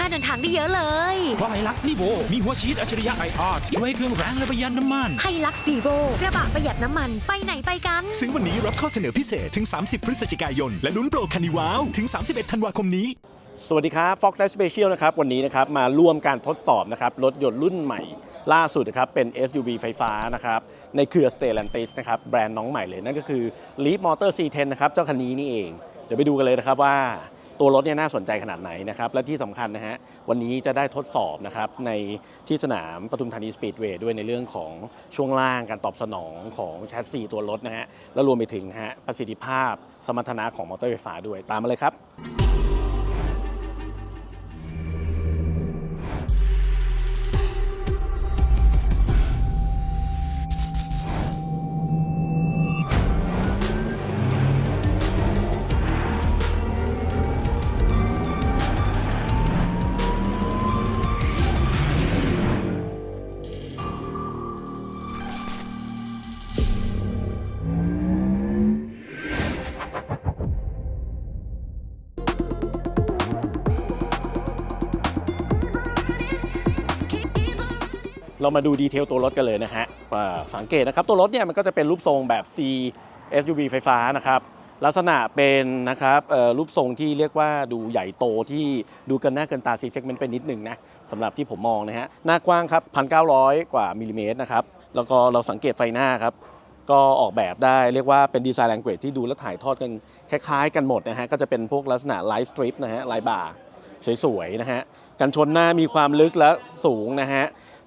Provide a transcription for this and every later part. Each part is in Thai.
ค่าเดินทางได้เยอะเลยเพราะไฮลักซ์ลีโวมีหัวฉีดอัจฉริยะไออาร์ช่วยให้เครื่องแรงและประหยัดน้ำมันไฮลักซ์ดีโวกระบะประหยัดน้ำมันไปไหนไปกัน ซื้อวันนี้รับข้อเสนอพิเศษถึง 30 พฤศจิกายน และลุ้นโปรคันนิว้าวถึง 31 ธันวาคมนี้ สวัสดีครับ Fox Life Special นะครับ วันนี้นะครับ มาร่วมการทดสอบนะครับ รถยนต์รุ่นใหม่ล่าสุดนะครับ เป็น SUV ไฟฟ้านะครับ ในเครือ Stellantis นะครับ แบรนด์น้องใหม่เลย นั่นก็คือ Leap Motor C10 นะครับ เจ้าคันนี้นี่เอง เดี๋ยวไปดูกันเลยนะครับว่า ตัวรถเนี่ยน่าสนใจขนาดไหนนะครับและที่สำคัญนะฮะวันนี้จะได้ทดสอบนะครับในที่สนามปทุมธานีสปีดเวย์ด้วยในเรื่องของช่วงล่างการตอบสนองของแชสซีตัวรถนะฮะและรวมไปถึงนะฮะประสิทธิภาพสมรรถนะของมอเตอร์ไฟฟ้าด้วยตามมาเลยครับ เรามาดูดีเทลตัวรถกันเลยนะฮะสังเกตนะครับตัวรถเนี่ยมันก็จะเป็นรูปทรงแบบ C SUV ไฟฟ้านะครับลักษณะเป็นนะครับรูปทรงที่เรียกว่าดูใหญ่โตที่ดูเกันหน้าเกินตา C segment ไปนิดหนึ่งนะสำหรับที่ผมมองนะฮะหน้ากว้างครับ 1,900 กว่ามิลลิเมตรนะครับแล้วก็เราสังเกตไฟหน้าครับ ก็ออกแบบได้เรียกว่าเป็นดีไซน์แลงเกจที่ดูและถ่ายทอดกันคล้ายๆ กันหมดนะฮะก็จะเป็นพวกลักษณะไลท์สตริปนะฮะลายบ่าสวยๆนะฮะกันชนหน้ามีความลึกและสูงนะฮะ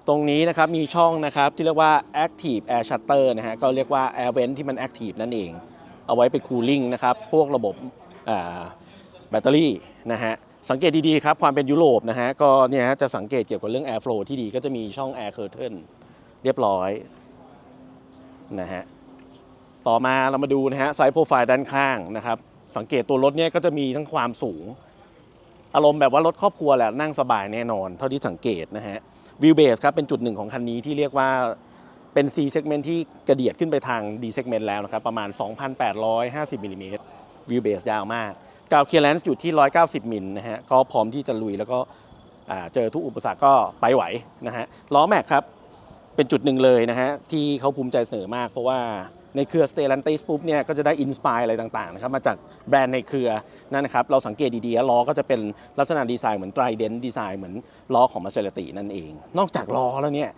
ตรงนี้นะครับมีช่องนะครับที่เรียกว่า Active Air Shutter นะฮะก็เรียกว่า Air Vent ที่มัน Active นั่นเอง เอาไว้ไปคูลิ่งนะครับพวกระบบแบตเตอรี่นะฮะสังเกตดีๆครับความเป็นยุโรปนะฮะก็เนี่ยฮะจะสังเกตเกี่ยวกับเรื่อง Air Flow ที่ดีก็จะมีช่อง Air Curtain เรียบร้อยนะฮะต่อมาเรามาดูนะฮะไซส์โปรไฟล์ด้านข้างนะครับสังเกตตัวรถเนี่ยก็จะมีทั้งความสูง อารมณ์แบบว่ารถครอบครัวแหละนั่งสบายแน่นอน เท่าที่สังเกตนะฮะวิวเบสครับเป็นจุดหนึ่งของคันนี้ที่เรียกว่าเป็น C segment ที่กระเดียดขึ้นไปทาง D segment แล้วนะครับ ประมาณ 2,850มิลลิเมตรวิวเบสยาวมากกาวเคลียร์แลนซ์อยู่ที่ 190 มิลนะฮะก็พร้อมที่จะลุยแล้วก็เจอทุกอุปสรรคก็ไปไหวนะฮะล้อแม็กครับเป็นจุดหนึ่งเลยนะฮะที่เขาภูมิใจเสนอมากเพราะว่า ในเครือ Stellantis ปุ๊บเนี่ยก็จะได้อินสปายอะไรต่างๆนะครับมาจากแบรนด์ในเครือนั่นนะครับเราสังเกตดีๆล้อก็จะเป็นลักษณะดีไซน์เหมือนไตรเดนดีไซน์เหมือนล้อของมาเซราตินั่นเอง นอกจากล้อแล้วเนี่ย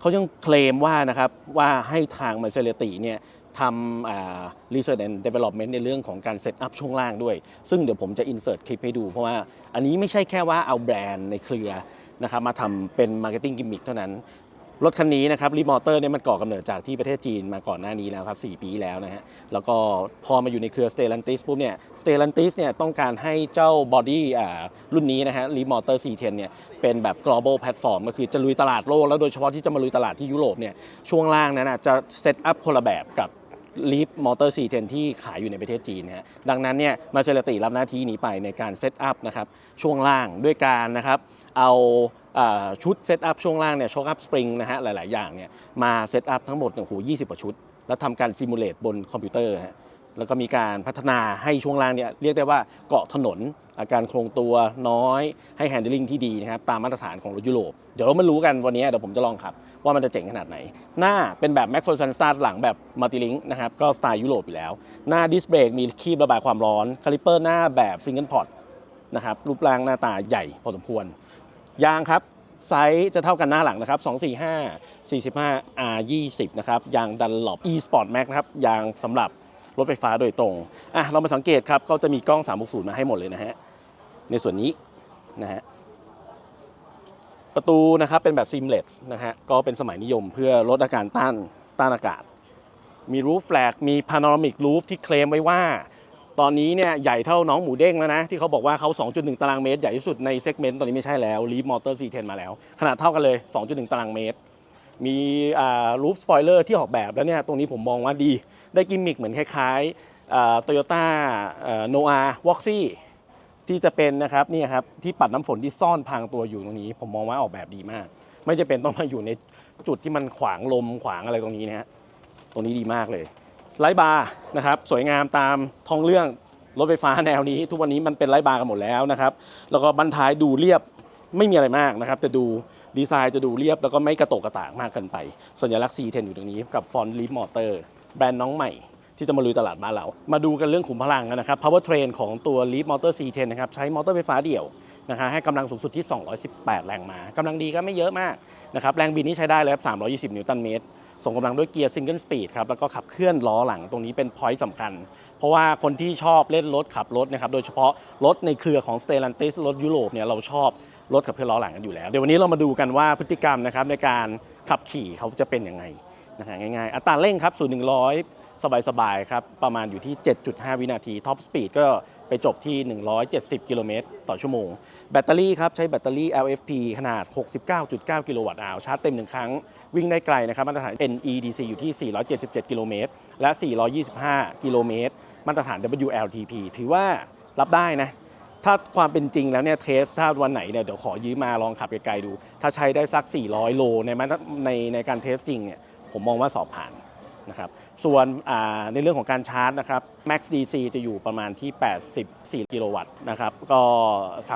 เขายังเคลมว่านะครับว่าให้ทางมาเซราติเนี่ยทำอ่า research and development ในเรื่องของการเซตอัพช่วงล่างด้วย ซึ่งเดี๋ยวผมจะ insert คลิปให้ดู เพราะว่าอันนี้ไม่ใช่แค่ว่าเอาแบรนด์ในเครือนะครับมาทำเป็น marketing gimmick เท่านั้น รถคันนี้นะครับรีมอเตอร์เนี่ยมันก่อกำเนิดจากที่ประเทศจีนมาก่อนหน้านี้แล้วครับ 4 ปีแล้วนะฮะ แล้วก็พอมาอยู่ในเครือ Stellantis ปุ๊บเนี่ย Stellantis เนี่ยต้องการให้เจ้าบอดี้อ่ารุ่นนี้นะฮะรีมอเตอร์ C10 เนี่ยเป็นแบบ global platform ก็คือจะลุยตลาดโลก แล้วโดยเฉพาะที่จะมาลุยตลาดที่ยุโรปเนี่ยช่วงล่างนั้นนะจะเซตอัพคนละแบบกับลีฟมอเตอร์ C10 ที่ขายอยู่ในประเทศจีนนะฮะดังนั้นเนี่ยมาเซราติรับหน้าที่นี้ไปในการเซตอัพนะครับช่วงล่างด้วยการนะครับ เอาชุดเซตอัพช่วงล่างเนี่ยช็อคอัพสปริงนะฮะหลาย ๆ อย่างเนี่ยมาเซตอัพทั้งหมดเนี่ยโอ้โห20กว่าชุด แล้วทำการซิมูเลตบนคอมพิวเตอร์ฮะแล้วก็มีการพัฒนาให้ช่วงล่างเนี่ยเรียกได้ว่าเกาะถนน อาการโครงตัวน้อย ให้แฮนด์ลิงที่ดีนะครับตามมาตรฐานของรถยุโรป เดี๋ยวเรามารู้กันวันนี้เดี๋ยวผมจะลองขับ ว่ามันจะเจ๋งขนาดไหน หน้าเป็นแบบ m a c p h e r s o n Start หลังแบบมัลติลิงนะครับก็สไตล์ยุโรปอยู่แล้ว หน้าดิสเบรกมีคีบระบายความร้อนคาลิเปอร์หน้าแบบซิงเกิลพอร์ตนะครับรูปร่างหน้าตาใหญ่พอสมควร ยางครับไซส์จะเท่ากันหน้าหลังนะครับ 245 45 R 20นะครับ ยางดันหลบ E Sport Max นะครับ ยางสำหรับรถไฟฟ้าโดยตรง อะ เรามาสังเกตครับเขาจะมีกล้อง 360 มาให้หมดเลยนะฮะ ในส่วนนี้นะฮะ ประตูนะครับเป็นแบบ seamless นะฮะ ก็เป็นสมัยนิยมเพื่อลดอาการต้านต้านอากาศ มีรูฟแฟลกมีพา n o รามิกรูฟที่เคลมไว้ว่า ตอนนี้เนี่ยใหญ่เท่าน้องหมูเด้งแล้วนะ ที่เขาบอกว่าเขา 2.1 ตารางเมตรใหญ่ที่สุดในเซกเมนต์ตอนนี้ไม่ใช่แล้วลีฟมอเตอร์ C10 มาแล้ว ขนาดเท่ากันเลย 2.1 ตารางเมตร มีรูฟสปอยเลอร์ที่ออกแบบแล้วเนี่ยตรงนี้ผมมองว่าดี ได้กิมมิคเหมือนคล้ายๆโตโยต้าโนอาวอกซี่ที่จะเป็นนะครับนี่ครับที่ปัดน้ำฝนที่ซ่อนพางตัวอยู่ตรงนี้ ผมมองว่าออกแบบดีมาก ไม่จะเป็นต้องมาอยู่ในจุดที่มันขวางลมขวางอะไรตรงนี้นะฮะตรงนี้ดีมากเลย ไลท์บาร์นะครับสวยงามตามท้องเรื่องรถไฟฟ้าแนวนี้ ทุกวันนี้มันเป็นไร้บาร์กันหมดแล้วนะครับ แล้วก็บันท้ายดูเรียบไม่มีอะไรมากนะครับ แต่ดูดีไซน์จะดูเรียบแล้วก็ไม่กระโตกกระตากมากเกินไป สัญลักษณ์ C10 อยู่ตรงนี้กับฟอนต์ลีฟมอเตอร์แบรนด์น้องใหม่ที่จะมาลุยตลาดบ้านเรา มาดูกันเรื่องขุมพลังกันนะครับ power train ของตัว Leap Motor C10 นะครับ ใช้มอเตอร์ไฟฟ้าเดี่ยว นะคะให้กำลังสูงสุดที่ 218 แรงม้ากำลังดีก็ไม่เยอะมากนะครับแรงบินนี่ใช้ได้เลยครับ 320 นิวตันเมตร ส่งกำลังด้วยเกียร์ซิงเกิลสปีดครับแล้วก็ขับเคลื่อนล้อหลังตรงนี้เป็นพอยต์สำคัญ เพราะว่าคนที่ชอบเล่นรถขับรถนะครับโดยเฉพาะรถในเครือของ Stellantis รถยุโรปเนี่ยเราชอบรถขับเคลื่อนล้อหลังกันอยู่แล้ว เดี๋ยววันนี้เรามาดูกันว่าพฤติกรรมนะครับในการขับขี่เขาจะเป็นยังไงนะฮะง่ายๆอัตราเร่งครับ0 100 สบายๆครับ ประมาณอยู่ที่ 7.5 วินาทีท็อปสปีดก็ไปจบที่ 170 กิโลเมตรต่อชั่วโมง แบตเตอรี่ครับ ใช้แบตเตอรี่ LFP ขนาด 69.9 กิโลวัตต์อาวชาร์จเต็ม1ครั้ง วิ่งได้ไกลนะครับ มาตรฐาน NEDC อยู่ที่ 477 กิโลเมตร และ 425 กิโลเมตร มาตรฐาน WLTP ถือว่ารับได้นะถ้าความเป็นจริงแล้วเนี่ยเทสถ้าวันไหนเนี่ยเดี๋ยวขอยืมมาลองขับไกลๆดู ถ้าใช้ได้สัก 400 โลในในในการเทสจริงเนี่ยผมมองว่าสอบผ่าน นะครับส่วนในเรื่องของการชาร์จนะครับ Max DC จะอยู่ประมาณที่ 84 กิโลวัตต์นะครับก็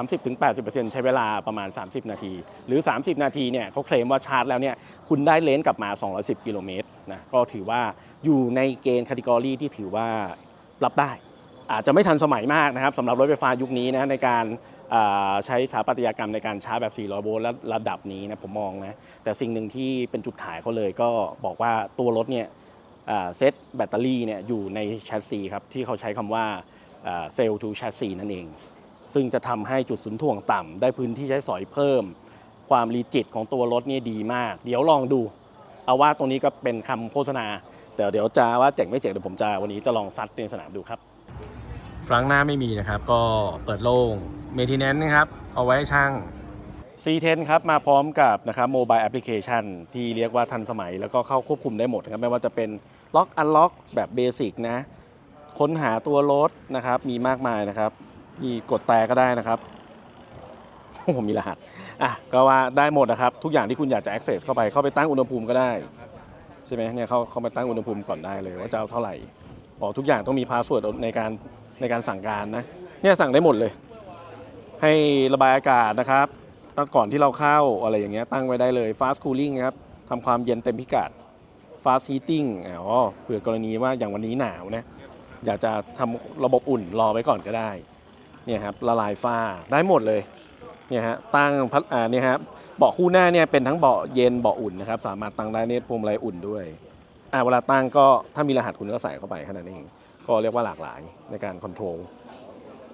30-80%ใช้เวลาประมาณ 30 นาที หรือ 30 นาทีเนี่ยเขาเคลมว่าชาร์จแล้วเนี่ยคุณได้เลนส์กลับมา 210 กิโลเมตรนะก็ถือว่าอยู่ในเกณฑ์คัตกรีที่ถือว่ารับได้ อาจจะไม่ทันสมัยมากนะครับสำหรับรถไฟฟ้ายุคนี้นะในการาใช้สถาปัตยกรรมในการชาร์จแบบ 400 โวลต์และระดับนี้นะผมมองนะแต่สิ่งหนึ่งที่เป็นจุดขายเขาเลยก็บอกว่าตัวรถเนี่ย เซตแบตเตอรี่เนี่ยอยู่ในแชสซีครับที่เขาใช้คำว่าเซลล์ทูแชสซีนั่นเอง ซึ่งจะทำให้จุดศูนย์ถ่วงต่ำได้พื้นที่ใช้สอยเพิ่ม ความรีจิตของตัวรถนี่ดีมาก เดี๋ยวลองดู เอาว่าตรงนี้ก็เป็นคำโฆษณา แต่เดี๋ยวจะว่าเจ๋งไม่เจ๋งเดี๋ยวผมจะวันนี้จะลองซัดในสนามดูครับฟลังหน้าไม่มีนะครับก็เปิดโล่งเมทิเนนนะครับเอาไว้ให้ช่าง C10 ครับมาพร้อมกับนะครับโมบายแอปพลิเคชันที่เรียกว่าทันสมัย แล้วก็เข้าควบคุมได้หมดครับไม่ว่าจะเป็นล็อกอันล็อกแบบเบสิกนะค้นหาตัวรถนะครับมีมากมายนะครับ มีกดแต่ก็ได้นะครับผมมีรหัสอะก็ว่าได้หมดนะครับ ทุกอย่างที่คุณอยากจะ access เข้าไปเข้าไปตั้งอุณหภูมิก็ได้ใช่ไหมเนี่ยเขาเขาไปตั้งอุณหภูมิก่อนได้เลยว่าจะเอาเท่าไหร่อ๋อทุกอย่างต้องมีพาสเวิร์ดในการในการสั่งการนะเนี่ยสั่งได้หมดเลย ให้ระบายอากาศนะครับ ตั้งก่อนที่เราเข้าอะไรอย่างเงี้ยตั้งไว้ได้เลย fast cooling ครับทำความเย็นเต็มพิกัด fast heating อ๋อเผื่อกรณีว่าอย่างวันนี้หนาวนะอยากจะทำระบบอุ่นรอไว้ก่อนก็ได้เนี่ยครับละลายฝ้าได้หมดเลยเนี่ยฮะตั้งพัดอ่าเนี่ยครับเบาะคู่หน้าเนี่ยเป็นทั้งเบาะเย็นเบาะอุ่นนะครับสามารถตั้งได้เนี่ยพวงมาลัยอุ่นด้วยอ่าเวลาตั้งก็ถ้ามีรหัสคุณก็ใส่เข้าไปแค่นั้นเองก็เรียกว่าหลากหลายในการคอนโทรล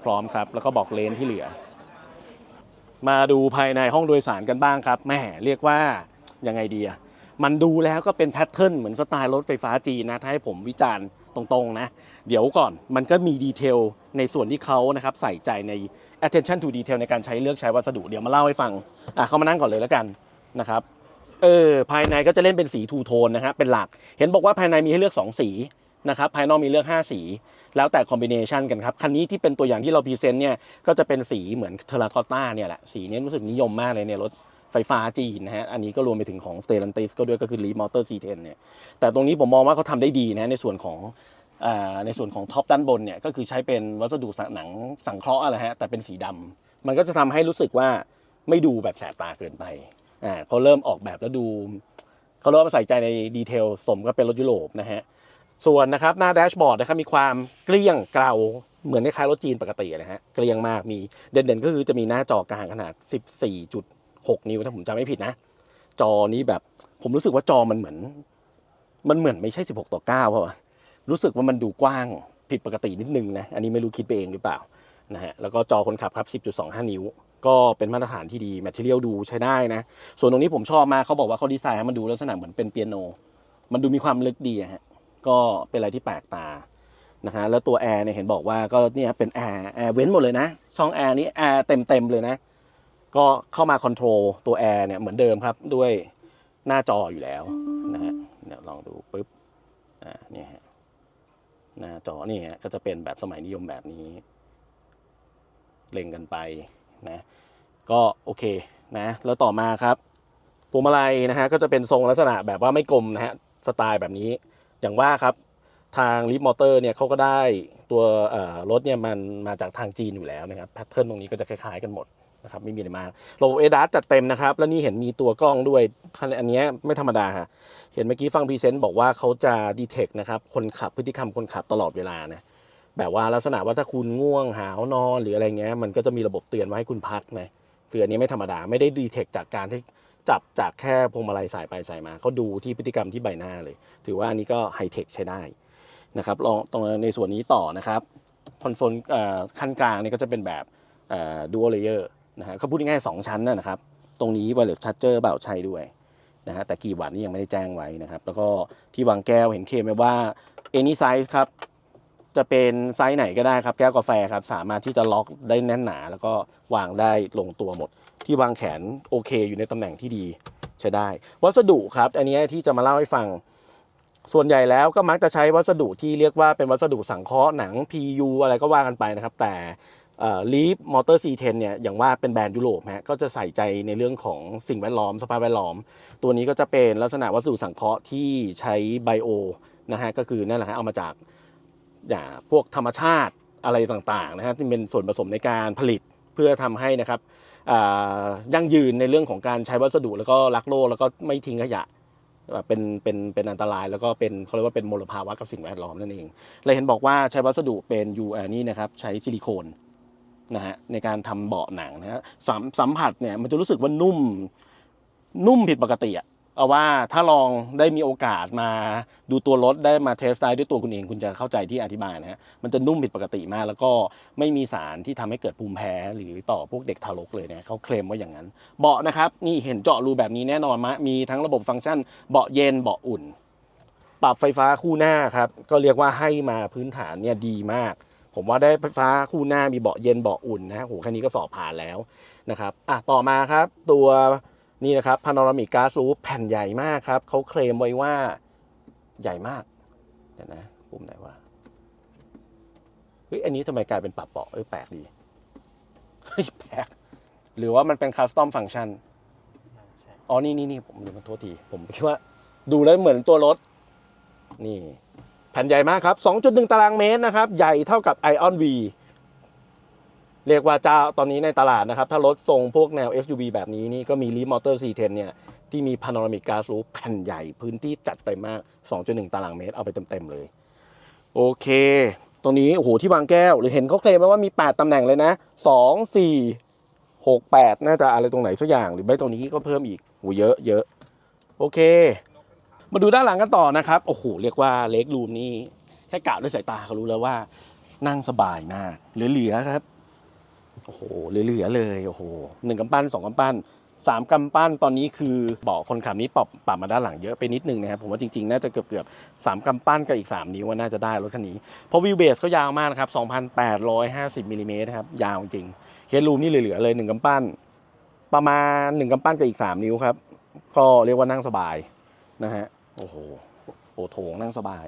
พร้อมครับแล้วก็บอกเลนที่เหลือ มาดูภายในห้องโดยสารกันบ้างครับแม่เรียกว่ายังไงดีอะมันดูแล้วก็เป็นแพทเทิร์นเหมือนสไตล์รถไฟฟ้าจีนนะ ถ้าให้ผมวิจารณ์ตรงๆนะ เดี๋ยวก่อนมันก็มีดีเทลในส่วนที่เขานะครับใส่ใจใน attention to detail ในการใช้เลือกใช้วัสดุเดี๋ยวมาเล่าให้ฟังอะเข้ามานั่งก่อนเลยแล้วกันนะครับเออภายในก็จะเล่นเป็นสีทูโทนนะฮะเป็นหลัก เห็นบอกว่าภายในมีให้เลือก 2 สี นะครับภายนอกมีเลือก 5 สี แล้วแต่คอมบิเนชันกันครับ คันนี้ที่เป็นตัวอย่างที่เราพรีเซนต์เนี่ยก็จะเป็นสีเหมือนเทอร์ราคอตตาเนี่ยแหละ สีนี้รู้สึกนิยมมากเลยเนี่ยรถไฟฟ้าจีนนะฮะ อันนี้ก็รวมไปถึงของ Stellantis ก็ด้วยก็คือ Leap Motor C10 เนี่ย แต่ตรงนี้ผมมองว่าเขาทำได้ดีนะในส่วนของอในส่วนของท็อปด้านบนเนี่ยก็คือใช้เป็นวัสดุหนังสังเคราะห์อะไรฮะแต่เป็นสีดำมันก็จะทำให้รู้สึกว่าไม่ดูแบบแสบตาเกินไปอ่าเขาเริ่มออกแบบแล้วดูเขาเริ่มใส่ใจในดีเทลสมก็เป็นรถยุโรปนะฮะ ส่วนนะครับหน้าแดชบอร์ดนะครับมีความเกลี้ยงเกลาเหมือนคล้ายรถจีนปกตินะฮะเกลี้ยงมากมีเด่นๆ ก็คือจะมีหน้าจอกลางขนาด 14.6 นิ้วถ้าผมจำไม่ผิดนะ จอนี้แบบผมรู้สึกว่าจอมันเหมือน มันเหมือนไม่ใช่ 16 ต่อ9เพราะว่ารู้สึกว่ามันดูกว้างผิดปกตินิดนึงนะอันนี้ไม่รู้คิดไปเองหรือเปล่านะฮะแล้วก็จอคนขับครับ 10.25 นิ้ว ก็เป็นมาตรฐานที่ดีแมทเทียลดูใช้ได้นะ ส่วนตรงนี้ผมชอบมากเขาบอกว่าเขาดีไซน์ให้มันดูลักษณะเหมือนเป็นเปียโน มันดูมีความลึกดีอะฮะ ก็เป็นอะไรที่แปลกตานะฮะแล้วตัวแอร์เนี่ยเห็นบอกว่าก็เนี่ยเป็นแอร์แอร์เว้นหมดเลยนะ ช่องแอร์นี้แอร์เต็มเต็มเลยนะ ก็เข้ามาคอนโทรลตัวแอร์เนี่ยเหมือนเดิมครับด้วยหน้าจออยู่แล้วนะฮะเดี๋ยวลองดูปุ๊บอ่าเนี่ยฮะหน้าจอนี่ฮะก็จะเป็นแบบสมัยนิยมแบบนี้เล็งกันไปนะก็โอเคนะแล้วต่อมาครับพวงมาลัยนะฮะก็จะเป็นทรงลักษณะแบบว่าไม่กลมนะฮะสไตล์แบบนี้ อย่างว่าครับทางลิฟมอเตอร์เนี่ยเขาก็ได้ตัวรถเนี่ยมันมาจากทางจีนอยู่แล้วนะครับแพทเทิร์นตรงนี้ก็จะคล้ายๆกันหมดนะครับไม่มีอะไรมากระบบเอดาจัดเต็มนะครับ แล้วนี่เห็นมีตัวกล้องด้วยอันนี้ไม่ธรรมดาฮะเห็นเมื่อกี้ฟังพรีเซนต์บอกว่าเขาจะดีเทคนะครับคนขับพฤติกรรมคนขับตลอดเวลานะแบบว่าลักษณะว่าถ้าคุณง่วงหาวนอนหรืออะไรเงี้ยมันก็จะมีระบบเตือนไว้ให้คุณพักนะคืออันนี้ไม่ธรรมดาไม่ได้ดีเทคจากการที่ จับจากแค่พวงมาลัยสายไปสายมาเขาดูที่พฤติกรรมที่ใบหน้าเลย ถือว่าอันนี้ก็ไฮเทคใช้ได้นะครับลองตรงในส่วนนี้ต่อนะครับคอนโซลขั้นกลางนี่ก็จะเป็นแบบดูอัลเลเยอร์นะฮะเขาพูดง่ายๆสองชั้นนะนะครับ ตรงนี้ wireless charger เปล่าใช้ด้วยนะฮะแต่กี่วัตต์นี่ยังไม่ได้แจ้งไว้นะครับ แล้วก็ที่วางแก้วเห็นเคมไว้ว่า any size ครับ จะเป็นไซส์ไหนก็ได้ครับ แก้วกาแฟครับ สามารถที่จะล็อกได้แน่นหนา แล้วก็วางได้ลงตัวหมด ที่วางแขนโอเค อยู่ในตำแหน่งที่ดีใช้ได้ วัสดุครับ อันนี้ที่จะมาเล่าให้ฟัง ส่วนใหญ่แล้วก็มักจะใช้วัสดุที่เรียกว่าเป็นวัสดุสังเคราะห์หนัง PU อะไรก็ว่ากันไปนะครับ แต่ลีฟมอเตอร์ C10 เนี่ยอย่างว่าเป็นแบรนด์ยุโรปฮะก็จะใส่ใจในเรื่องของสิ่งแวดล้อมสภาพแวดล้อม ตัวนี้ก็จะเป็นลักษณะวัสดุสังเคราะห์ที่ใช้ไบโอนะฮะก็คือนั่นแหละฮะเอามาจาก อย่างพวกธรรมชาติอะไรต่างๆนะฮะที่เป็นส่วนผสมในการผลิตเพื่อทำให้นะครับยั่งยืนในเรื่องของการใช้วัสดุแล้วก็รักโลกแล้วก็ไม่ทิ้งขยะแบบเป็นเป็นเป็นอันตราย แล้วก็เป็นเขาเรียกว่าเป็นมลภาวะกับสิ่งแวดล้อมนั่นเองเลยเห็นบอกว่าใช้วัสดุเป็นยูอนี่นะครับใช้ซิลิโคนนะฮะในการทำเบาะหนังนะฮะสัมสัมผัสเนี่ยมันจะรู้สึกว่านุ่มนุ่มผิดปกติอะ เอาว่าถ้าลองได้มีโอกาสมาดูตัวรถได้มาเทสได้ด้วยตัวคุณเอง คุณจะเข้าใจที่อธิบายนะฮะมันจะนุ่มผิดปกติมาก แล้วก็ไม่มีสารที่ทำให้เกิดภูมิแพ้หรือต่อพวกเด็กทารกเลยเนี่ยเขาเคลมว่าอย่างนั้น เบาะนะครับนี่เห็นเจาะรูแบบนี้แน่นอนมะมีทั้งระบบฟังก์ชัน เบาะเย็นเบาะอุ่น ปรับไฟฟ้าคู่หน้าครับก็เรียกว่าให้มาพื้นฐานเนี่ยดีมาก ผมว่าได้ไฟฟ้าคู่หน้ามีเบาะเย็นเบาะอุ่นนะโหแค่นี้ก็สอบผ่านแล้วนะครับอะต่อมาครับตัว นี่นะครับพา n o รามิก a s รูแผ่นใหญ่มากครับเขาเคลมไว้ว่าใหญ่มากเดี๋ยวนะปุ่มไหนวะเฮ้ยอันนี้ทำไมกลายเป็นปรับเบาะเอ้ยแปลกดีเฮ้ยแปลกหรือว่ามันเป็นคัสตอมฟังก์ชันอ๋อนี่นี่นี่ผมลืมขอโทษที ผมคิดว่าดูแล้วเหมือนตัวรถ นี่ แผ่นใหญ่มากครับ 2.1 ตารางเมตรนะครับ ใหญ่เท่ากับ Ion V เรียกว่าเจ้าตอนนี้ในตลาดนะครับ ถ้ารถทรงพวกแนว SUV แบบนี้นี่ก็มี Leaf Motor C10 เนี่ย ที่มี Panoramic Glass Roof แผ่นใหญ่พื้นที่จัดเต็มมาก 2.1 ตารางเมตร เอาไปเต็ม ๆ เลย โอเค ตรงนี้ โอ้โห ที่วางแก้ว หรือเห็นเขาเคลมไว้ว่ามี 8 ตำแหน่งเลยนะ 2 4หกแปดน่าจะอะไรตรงไหนสักอย่าง หรือไม่ตรงนี้ก็เพิ่มอีกโหเยอะเยอะโอเค มาดูด้านหลังกันต่อนะครับโอ้โหเรียกว่าเล็กรูมนี่แค่กะด้วยสายตาเขารู้แล้วว่านั่งสบายมากเหลือๆครับ โอ้โหเหลือๆเลยโอ้โหหนึ่งกำปั้นสองกำปั้นสามกำปั้นตอนนี้คือเบาะคนขับนี้ปรับปรับมาด้านหลังเยอะไปนิดนึงนะครับผมว่าจริงๆ น่าจะเกือบเกือบสามกำปั้นกับอีก 3 นิ้วว่าน่าจะได้รถคันนี้ เพราะวิวเบสก็ยาวมากนะครับ2,850มิลลิเมตรครับยาวจริงเฮดรูมนี่เหลือๆเลยหนึ่งกำปั้น ประมาณหนึ่งกำปั้นกับอีก 3 นิ้วครับก็เรียกว่านั่งสบายนะฮะโอ้โหโอโถงนั่งสบาย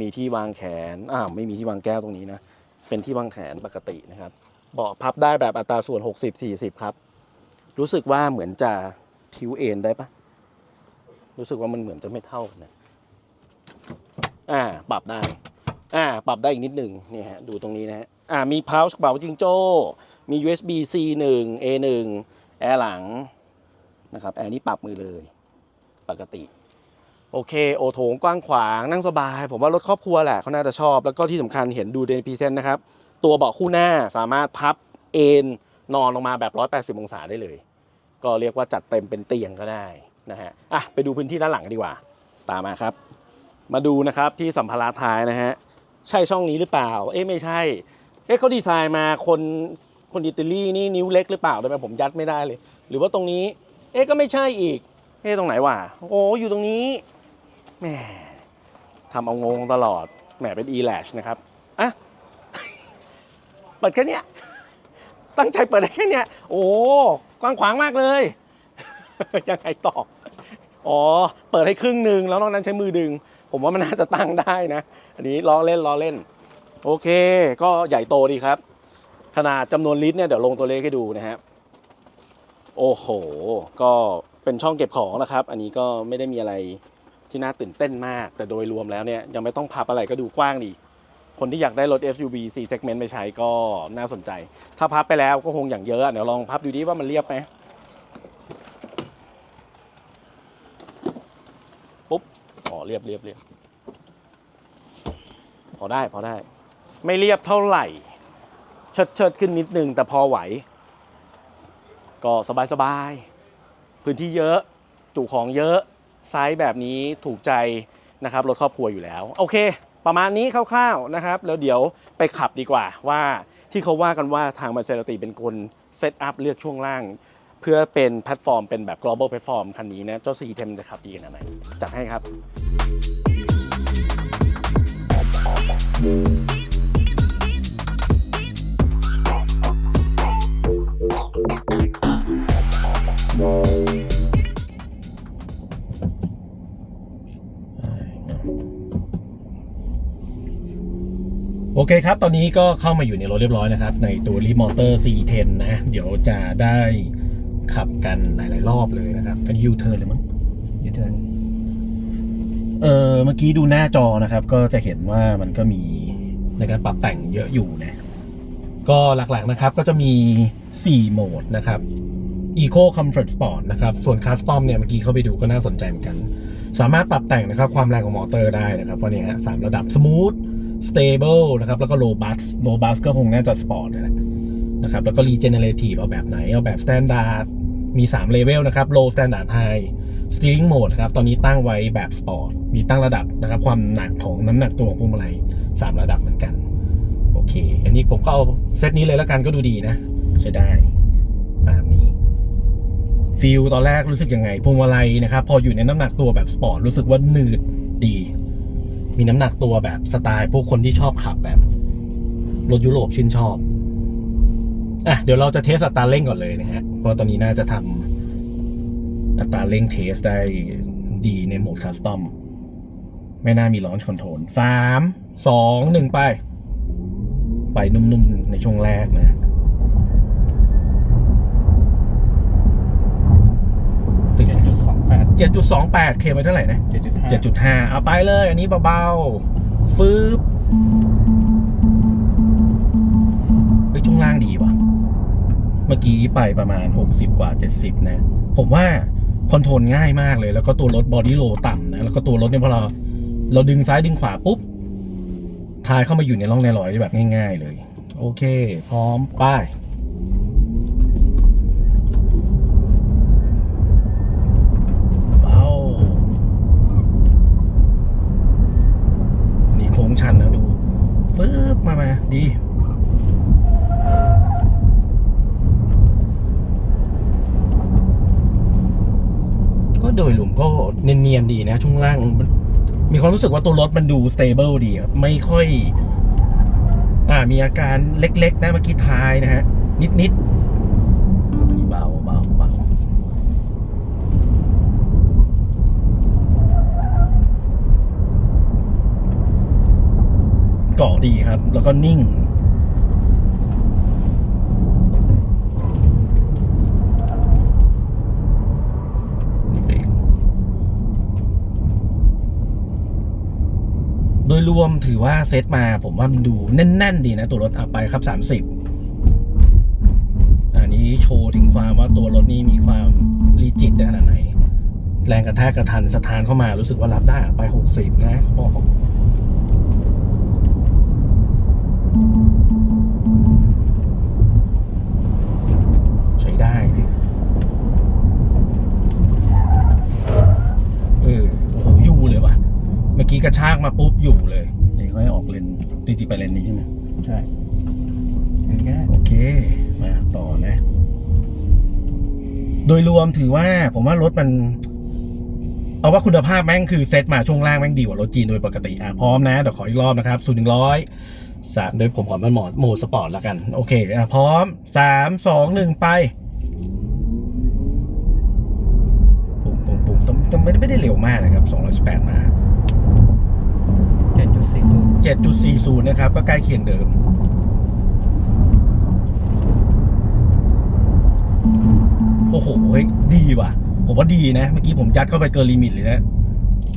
มีที่วางแขนอ้าวไม่มีที่วางแก้วตรงนี้นะเป็นที่วางแขนปกตินะครับ เบาะพับได้แบบอัตราส่วน 60 40 ครับ รู้สึกว่าเหมือนจะทิวเอ็นได้ปะรู้สึกว่ามันเหมือนจะไม่เท่ากันนะอ่า ปรับได้ อ่า ปรับได้อีกนิดหนึ่งนี่ฮะ ดูตรงนี้นะฮะ อ่า มีพาวช์กระเป๋าจิงโจ้ มี USB C 1 A 1แอร์หลังนะครับ แอร์นี้ปรับมือเลย ปกติ โอเค โอโถงกว้างขวาง นั่งสบาย ผมว่ารถครอบครัวแหละเขาน่าจะชอบ แล้วก็ที่สำคัญเห็นดูในพีเซนต์นะครับ ตัวเบาะคู่หน้าสามารถพับเอนนอนลงมาแบบ 180 องศาได้เลย ก็เรียกว่าจัดเต็มเป็นเตียงก็ได้นะฮะอะไปดูพื้นที่ด้านหลังกันดีกว่า ตามมาครับ มาดูนะครับที่สัมภาระท้ายนะฮะใช่ช่องนี้หรือเปล่า เอ๊ะไม่ใช่เอ๊ะเขาดีไซน์มาคนคนอิตาลีนี่นิ้วเล็กหรือเปล่าทำไมผมยัดไม่ได้เลย หรือว่าตรงนี้ เอ๊ะก็ไม่ใช่อีกเอ๊ะตรงไหนวะโอ้อยู่ตรงนี้แหมทำเอางงตลอดแหมเป็น e-lash นะครับอะ เปิดแค่เนี้ยตั้งใจเปิดได้แค่เนี้ยโอ้กว้างขวางมากเลยยังไงต่ออ๋อ เปิดให้ครึ่งหนึ่งแล้วนอกนั้นใช้มือดึง ผมว่ามันน่าจะตั้งได้นะ อันนี้ล้อเล่นล้อเล่น โอเค ก็ใหญ่โตดีครับ ขนาดจำนวนลิตรเนี่ยเดี๋ยวลงตัวเลขให้ดูนะครับโอ้โห ก็เป็นช่องเก็บของนะครับ อันนี้ก็ไม่ได้มีอะไรที่น่าตื่นเต้นมาก แต่โดยรวมแล้วเนี่ยยังไม่ต้องพับอะไรก็ดูกว้างดี คนที่อยากได้รถ SUV C segment ไปใช้ก็น่าสนใจ ถ้าพับไปแล้วก็คงอย่างเยอะเดี๋ยวลองพับดูดิว่ามันเรียบไหมปุ๊บอ๋อเรียบเรียบเรียบพอได้พอได้ ไม่เรียบเท่าไหร่ เชิดเชิดขึ้นนิดนึงแต่พอไหว ก็สบายสบายๆพื้นที่เยอะจุของเยอะไซส์แบบนี้ถูกใจนะครับรถครอบครัวอยู่แล้ว โอเค ประมาณนี้คร่าวๆนะครับ แล้วเดี๋ยวไปขับดีกว่าว่าที่เขาว่ากันว่าทางมาเซราติเป็นคนเซตอัพเลือกช่วงล่าง เพื่อเป็นแพลตฟอร์มเป็นแบบ global platform คันนี้นะเจ้า C เทมจะขับดีขนาดไหนจัดให้ครับ โอเคครับ ตอนนี้ก็เข้ามาอยู่ในรถเรียบร้อยนะครับ ในตัวรีมอเตอร์ C10 นะ เดี๋ยวจะได้ขับกันหลาย ๆ รอบเลยนะครับเป็นยูเทิร์นเลยมั้งยูเทิร์นเออเมื่อกี้ดูหน้าจอนะครับ ก็จะเห็นว่ามันก็มีในการปรับแต่งเยอะอยู่นะ ก็หลัก ๆ นะครับก็จะมี 4 โหมดนะครับ Eco Comfort Sport นะครับ ส่วน Custom เนี่ยเมื่อกี้เข้าไปดูก็น่าสนใจเหมือนกัน สามารถปรับแต่งนะครับ ความแรงของมอเตอร์ได้นะครับเพราะเนี่ยฮะสามระดับ Smooth Stable นะครับ แล้วก็ Robust Robust ก็คงน่าจะ Sport นะนะครับ แล้วก็ Regenerative เอาแบบไหน เอาแบบ Standard มี3เลเวลนะครับ Low Standard High Steering Mode ครับ ตอนนี้ตั้งไว้แบบ Sport มีตั้งระดับนะครับ ความหนักของน้ำหนักตัวของพวงมาลัย3ระดับเหมือนกัน โอเค อันนี้ผมก็เอาเซตนี้เลยแล้วกันก็ดูดีนะ ใช้ได้ตามนี้ฟีลตอนแรกรู้สึกยังไงพวงมาลัยนะครับ พออยู่ในน้ำหนักตัวแบบสปอร์ตรู้สึกว่าหนืดดี มีน้ำหนักตัวแบบสไตล์พวกคนที่ชอบขับแบบรถยุโรปชื่นชอบ อะ เดี๋ยวเราจะเทสอัตราเร่งก่อนเลยนะฮะ เพราะตอนนี้น่าจะทำอัตราเร่งเทสได้ดีในโหมดคัสตอม ไม่น่ามีลอนช์คอนโทรลสาม สอง หนึ่งไป ไปนุ่มๆ ในช่วงแรกนะ 7.28 เคมไปเท่าไหร่นะ 7.5 เอาไปเลย อันนี้เบาๆฟืบไฮ้ช่วงล่างดีวะเมื่อกี้ไปประมาณ 60 กว่า 70 นะ ผมว่าคอนโทรลง่ายมากเลย แล้วก็ตัวรถบอดี้โลต่ำนะ แล้วก็ตัวรถเนี่ยพอเรา เราดึงซ้ายดึงขวาปุ๊บทายเข้ามาอยู่ในร่องในรอยได้แบบง่าย ๆ เลย โอเค พร้อม ไป ดีก็โดยรวมก็เนียนๆดีนะช่วงล่างมีความรู้สึกว่าตัวรถมันดูสเตเบิลดีครับไม่ค่อย อ่ามีอาการเล็กๆนะเมื่อกี้ท้ายนะฮะ นิดๆ เกาะดีครับ แล้วก็นิ่ง โดยรวมถือว่าเซตมาผมว่ามันดูแน่น ๆ ดีนะ ตัวรถเอาไปครับ 30 อันนี้โชว์ถึงความว่าตัวรถนี่มีความรีจิตได้ขนาดไหน แรงกระแทกกระทันสถานเข้ามารู้สึกว่ารับได้อะไป 60 นะเขาบอกากมาปุ๊บอยู่เลยเดี๋ยวเขาให้ออกเลนจริงๆไปเลนนี้ใช่ไหมใช่เห็นก็ได้โอเค มาต่อนะ โดยรวมถือว่าผมว่ารถมัน เอาว่าคุณภาพแม่งคือเซตมาช่วงล่างแม่งดีกว่ารถจีนโดยปกติอะพร้อมนะเดี๋ยวขออีกรอบนะครับศูนย์หนึ่งร้อยสามโดยผมขอมันหมอดโหมดสปอร์ตแล้วกัน โอเคอะพร้อมสามสองหนึ่งไปปุ่มปุ่มปุ่มต้องต้องไม่ได้ไม่ได้เร็วมากนะครับ218มา เจ็ดจุดสี่ศูนย์ 7.40 นะครับ ก็ใกล้เคียงเดิม โอ้โหเฮ้ยดีว่ะ ผมว่าดีนะ เมื่อกี้ผมยัดเข้าไปเกินลิมิตเลยนะ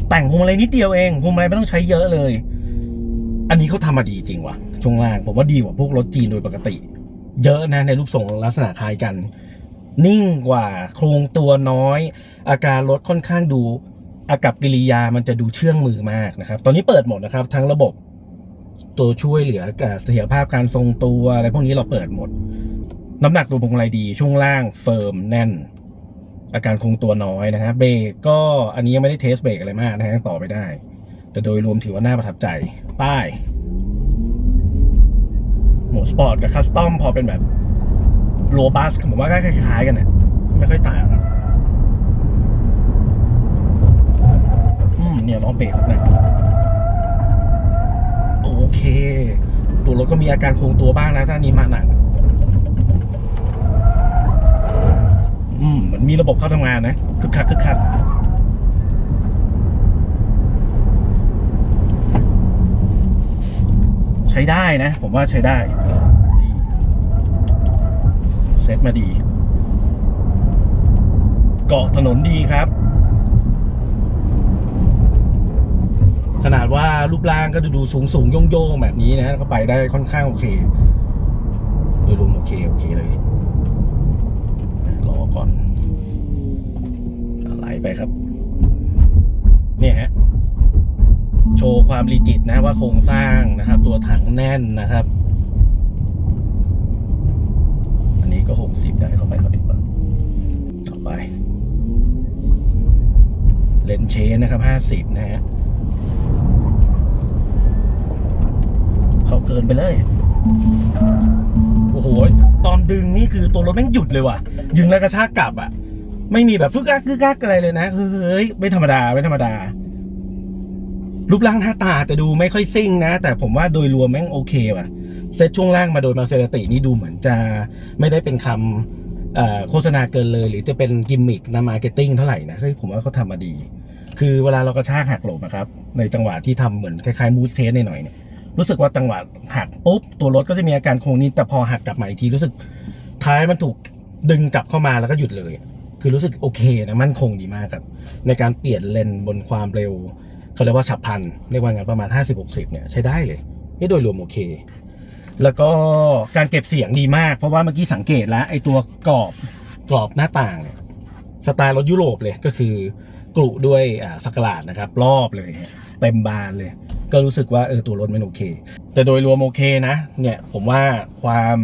แต่งพวงมาลัยนิดเดียวเองพวงมาลัยไม่ต้องใช้เยอะเลย อันนี้เขาทำมาดีจริงว่ะ ช่วงล่าง ผมว่าดีกว่าพวกรถจีนโดยปกติ เยอะนะในรูปทรงลักษณะคล้ายกัน นิ่งกว่าโครงตัวน้อย อาการรถค่อนข้างดูอากับกิริยามันจะดูเชื่องมือมากนะครับ ตอนนี้เปิดหมดนะครับ ทั้งระบบ ตัวช่วยเหลือกับเสถียรภาพการทรงตัวอะไรพวกนี้เราเปิดหมด น้ำหนักตัวพวงมาลัยดี ช่วงล่างเฟิร์มแน่น อาการคงตัวน้อยนะฮะเบรกก็อันนี้ยังไม่ได้เทสเบรกอะไรมากนะฮะต่อไปได้ แต่โดยรวมถือว่าน่าประทับใจ ป้ายโหมดสปอร์ตกับคัสตอมพอเป็นแบบโรบัสผมว่าก็คล้ายๆกันนะไม่ค่อยต่างอืมเนี่ยลองเบรกนะ เคตัวรถก็มีอาการคงตัวบ้างนะถ้านี้มาหนักอืมเหมือนมีระบบเข้าทำงานนะคึกคักคึกคักใช้ได้นะ ผมว่าใช้ได้เซตมาดี เกาะถนนดีครับ ขนาดว่ารูปร่างก็จะดูสูงสูงๆโยงๆแบบนี้นะก็ไปได้ค่อนข้างโอเค โดยรวมโอเคโอเคเลยรอก่อนไหลไปครับ เนี่ยฮะโชว์ความรีจิตนะว่าโครงสร้างนะครับ ตัวถังแน่นนะครับ อันนี้ก็หกสิบได้เข้าไปเขาดีกว่าต่อไปเลนเชนนะครับห้าสิบนะฮะ เขาเกินไปเลย โอ้โห ตอนดึงนี่คือตัวรถแม่งหยุดเลยว่ะยึงแล้วกระชากกลับอะ ไม่มีแบบฟึกอักกึกอักอะไรเลยนะเฮ้ย ไม่ธรรมดา ไม่ธรรมดา รูปร่างหน้าตาจะดูไม่ค่อยซิ่งนะ แต่ผมว่าโดยรวมแม่งโอเคว่ะ เซตช่วงล่างมาโดยมาเซราตินี่ดูเหมือนจะไม่ได้เป็นคำโฆษณาเกินเลย หรือจะเป็นกิมมิคนะมาร์เก็ตติ้งเท่าไหร่นะ เฮ้ยผมว่าเขาทำมาดี คือเวลาเรากระชากหักหลบนะครับ ในจังหวะที่ทำเหมือนคล้ายๆมูสเทสหน่อยๆเนี่ย รู้สึกว่าจังหวะหักปุ๊บตัวรถก็จะมีอาการโค้งนิดแต่พอหักกลับมาอีกทีรู้สึกท้ายมันถูกดึงกลับเข้ามาแล้วก็หยุดเลย คือรู้สึกโอเคนะมั่นคงดีมากครับ ในการเปลี่ยนเลนบนความเร็วเขาเรียกว่าฉับพลันเรียกว่าไงประมาณ 50-60 เนี่ยใช้ได้เลยนี่โดยรวมโอเค แล้วก็การเก็บเสียงดีมากเพราะว่าเมื่อกี้สังเกตแล้วไอ้ตัวกรอบกรอบหน้าต่างเนี่ยสไตล์รถยุโรปเลยก็คือกลุด้วยสักหลาดนะครับ รอบเลย เต็มบานเลย ก็รู้สึกว่าเออตัวรถมันโอเค แต่โดยรวมโอเคนะ เนี่ยผมว่าความ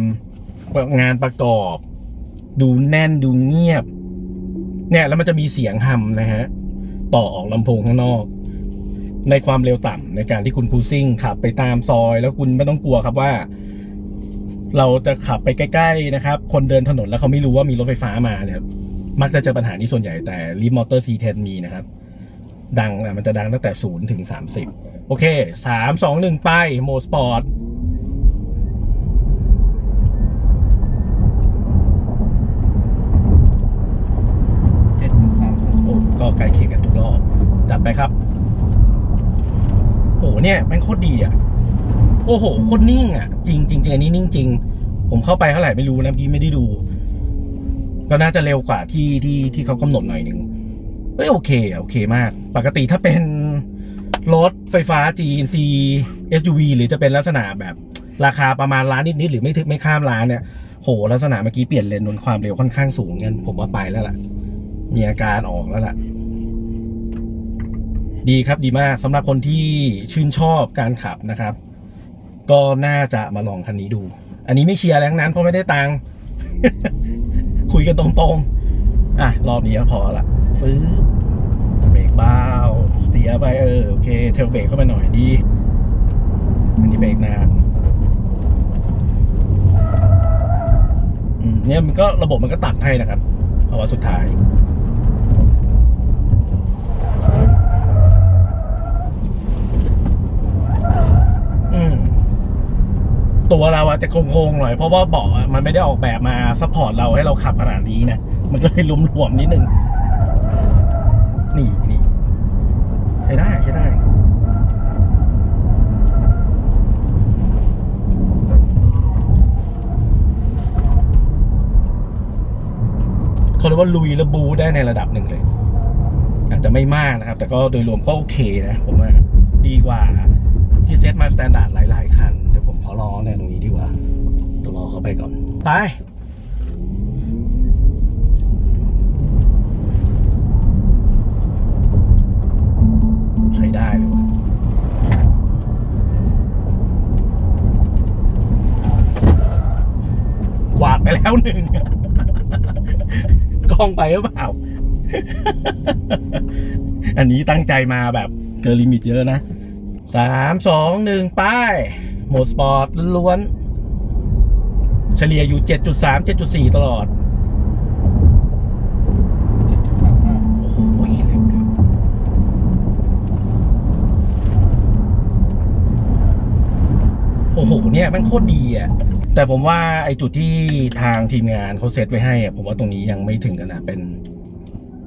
งานประกอบ ดูแน่นดูเงียบ เนี่ยแล้วมันจะมีเสียงฮัมนะฮะ ต่อออกลำโพงข้างนอก ในความเร็วต่ำในการที่คุณครูซิ่งขับไปตามซอย แล้วคุณไม่ต้องกลัวครับว่า เราจะขับไปใกล้ ๆ นะครับ คนเดินถนนแล้วเขาไม่รู้ว่ามีรถไฟฟ้ามาเนี่ยมักจะเจอปัญหานี้ส่วนใหญ่แต่รีมอเตอร์ C10 มีนะครับ ดังมันจะดังตั้งแต่ศูนย์ถึงสามสิบ โอเคสามสองหนึ่งไปโหมดสปอร์ตเจ็ดจุดสามศูนย์โอ้ก็ใกล้เคียงกันทุกรอบ จัดไปครับโหเนี่ยแม่งโคตรดีอะ โอ้โหโคตรนิ่งอะจริงจริงจริงอันนี้นิ่งจริง ผมเข้าไปเท่าไหร่ไม่รู้นะเมื่อกี้ไม่ได้ดู ก็น่าจะเร็วกว่าที่ที่ที่เขากำหนดหน่อยหนึ่งเฮ้ยโอเคอะโอเคมาก ปกติถ้าเป็น รถไฟฟ้า GNC SUV หรือจะเป็นลักษณะแบบราคาประมาณล้านนิดๆหรือไม่ถึงไม่ข้ามล้านเนี่ยโหลักษณะเมื่อกี้เปลี่ยนเลนบนความเร็วค่อนข้างสูงเงี้ยผมว่าไปแล้วล่ะ มีอาการออกแล้วล่ะ ดีครับดีมากสำหรับคนที่ชื่นชอบการขับนะครับ ก็น่าจะมาลองคันนี้ดู อันนี้ไม่เชียร์แรงนั้นเพราะไม่ได้ตังค์คุยกันตรงๆ อะ รอบนี้ก็พอละฟื้น บรกเบาสเตียร์ไปเออโอเคเทลเบรกเข้าไปหน่อยดีอันนี้เบรกนานเนี่ยมันก็ระบบมันก็ตัดให้นะครับเพราว่าสุดท้ายตัวเราอะจะโค้งๆหน่อยเพราะว่าเบาะมันไม่ได้ออกแบบมาซัพพอร์ตเราให้เราขับขนาดนี้นะ มันก็เลยลุมหลวมนิดนึง นี่ ใช้ได้ใช้ได้เขาเรียกว่าลุยและบูได้ในระดับหนึ่งเลย อาจจะไม่มากนะครับ แต่ก็โดยรวมก็โอเคนะผมว่าดีกว่าที่เซตมาสแตนดาร์ดหลาย ๆ คัน เดี๋ยวผมขอรอในตรงนี้ดีกว่าตัวรอเขาไปก่อน ไป แล้วหนึ่งกองไปหรือเปล่า อันนี้ตั้งใจมาแบบเกินลิมิตเยอะนะสามสองหนึ่งไปโหมดสปอร์ตล้วนเฉลี่ยอยู่ 7.3 7.4 ตลอดเจ็ดจุดสามห้าโอ้โหเร็วเร็วโอ้โห เนี่ยมันโคตรดีอะ แต่ผมว่าไอ้จุดที่ทางทีมงานเขาเซตไว้ให้อะผมว่าตรงนี้ยังไม่ถึงกันนะเป็น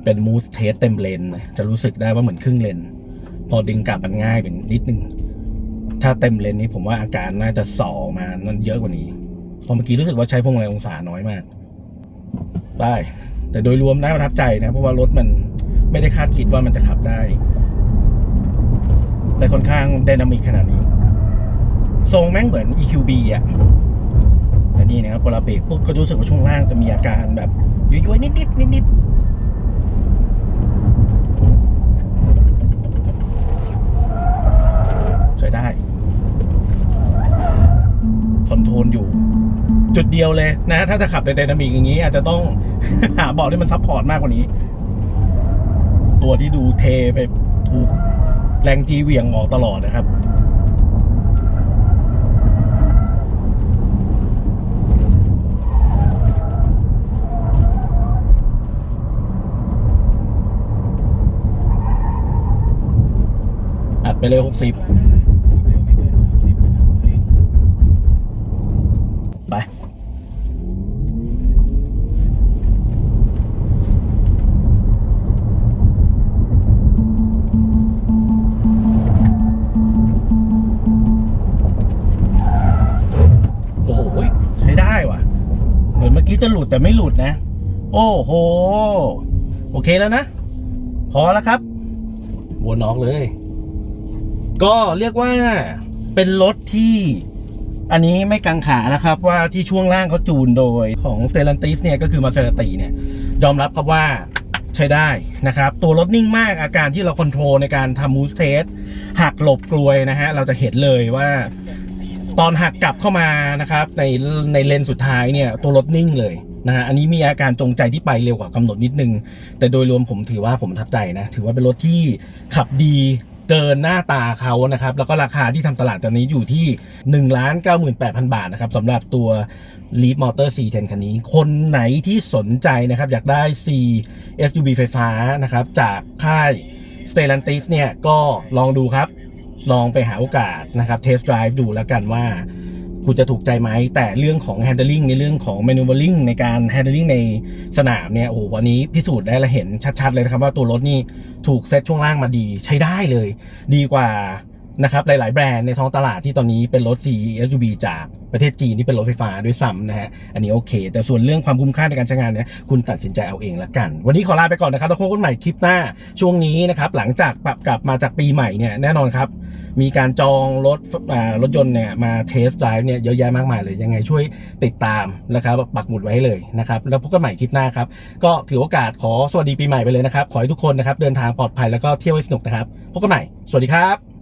เป็นมูสเทสเต็มเลนนะจะรู้สึกได้ว่าเหมือนครึ่งเลน พอดึงกลับมันง่ายเป็นนิดนึง ถ้าเต็มเลนนี้ผมว่าอาการน่าจะสอมานั่นเยอะกว่านี้พอเมื่อกี้รู้สึกว่าใช้พวงมาลัยองศาน้อยมาก ได้ แต่โดยรวมน่าประทับใจนะ เพราะว่ารถมันไม่ได้คาดคิดว่ามันจะขับได้ แต่ค่อนข้างไดนามิกขนาดนี้ ทรงแม่งเหมือน EQB อะ นี่นะครับพอเราเบรกปุ๊บก็รู้สึกว่าช่วงล่างจะมีอาการแบบย้อยๆนิดๆนิดๆใช้ได้ คอนโทรลอยู่ จุดเดียวเลยนะ ถ้าจะขับในไดนามิกอย่างนี้ อาจจะต้อง หาเบาะที่มันซัพพอร์ตมากกว่านี้ ตัวที่ดูเทไปถูกแรงจีเหวี่ยงออกตลอดนะครับ ไปเลยหกสิบไปโอ้โหใช้ได้ว่ะ เหมือนเมื่อกี้จะหลุดแต่ไม่หลุดนะ โอ้โห โอเคแล้วนะ พอแล้วครับ วนออกเลย ก็เรียกว่าเป็นรถที่อันนี้ไม่กังขานะครับว่าที่ช่วงล่างเขาจูนโดยของ s t e l l a n t i s เนี่ยก็คือมาเซราติเนี่ยยอมรับครับว่าใช้ได้นะครับ ตัวรถนิ่งมากอาการที่เราคอนโทรลในการทำมูสเทสหักหลบกลวยนะฮะเราจะเห็นเลยว่า ตอนหักกลับเข้ามานะครับ ในในเลนสุดท้ายเนี่ยตัวรถนิ่งเลยนะฮะอันนี้มีอาการจงใจที่ไปเร็วกว่ากำหนดนิดนึง แต่โดยรวมผมถือว่าผมประทับใจนะ ถือว่าเป็นรถที่ขับดี เกินหน้าตาเขานะครับ แล้วก็ราคาที่ทำตลาดตอนนี้อยู่ที่ 1 9 8 0 0 0 บาทนะครับสำหรับตัว Leap Motor C10 คันนี้ คนไหนที่สนใจนะครับ อยากได้ C SUV ไฟฟ้านะครับ จากค่าย Stellantis เนี่ยก็ลองดูครับ ลองไปหาโอกาสนะครับเทส t d ได v e ดูแล้วกันว่า คุณจะถูกใจไหม แต่เรื่องของ handling ในเรื่องของ maneuvering ในการ handling ในสนามเนี่ยโอ้โหวันนี้พิสูจน์ได้และเห็นชัดๆเลยนะครับว่าตัวรถนี่ถูกเซตช่วงล่างมาดีใช้ได้เลย ดีกว่า นะครับหลาย ๆ แบรนด์ในท้องตลาดที่ตอนนี้เป็นรถ C SUV จากประเทศจีนที่เป็นรถไฟฟ้าด้วยซ้ำนะฮะอันนี้โอเค แต่ส่วนเรื่องความคุ้มค่าในการใช้งานเนี่ยคุณตัดสินใจเอาเองละกัน วันนี้ขอลาไปก่อนนะครับแล้วพบกันใหม่คลิปหน้าช่วงนี้นะครับหลังจากปรับกลับมาจากปีใหม่เนี่ยแน่นอนครับมีการจองรถรถยนต์เนี่ยมาเทส t d ได v e เนี่ยเยอะแยะมากมายเลยยังไงช่วยติดตามนะครับปักหมุดไว้ให้เลยนะครับแล้วพบกันใหม่คลิปหน้าครับก็ถือโอกาสขอสวัสดีปีใหม่ไปเลยนะครับขอให้ทุกคนนะครับเดินทางปลอดภัยแล้วก็เที่ยวให้สนุกนะครับพบกันใหม่สวัสดีครับ